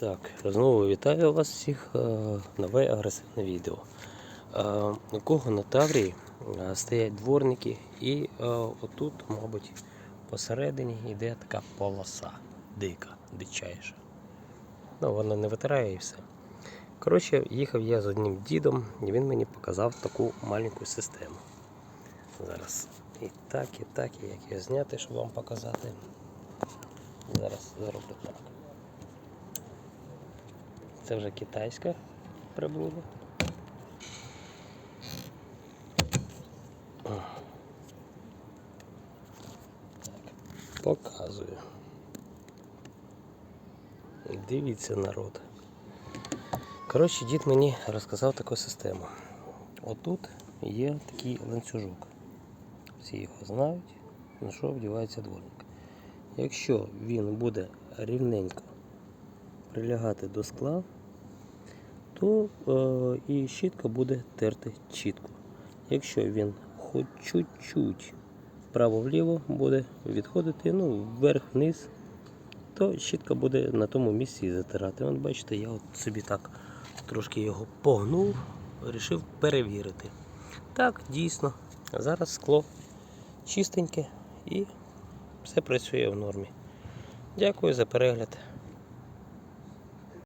Так, знову вітаю вас всіх. е, Нове агресивне відео. Е, У кого на Таврії е, стоять дворники, і отут, мабуть, посередині йде така полоса дика, дичайша. Ну, вона не витирає і все. Коротше, їхав я з одним дідом, і він мені показав таку маленьку систему. Зараз і так, і так, і як її зняти, щоб вам показати. Зараз зроблю так. Це вже китайська приблуда. Показую. Дивіться народ. Коротше, дід мені розказав таку систему. Отут є такий ланцюжок. Всі його знають, на що вдівається дворник. Якщо він буде рівненько прилягати до скла, то е, і щітка буде терти чітко. Якщо він хоч чуть-чуть вправо-вліво буде відходити, ну, вверх-вниз, то щітка буде на тому місці затирати. От бачите, я от собі так трошки його погнув, вирішив перевірити. Так, дійсно, зараз скло чистеньке і все працює в нормі. Дякую за перегляд.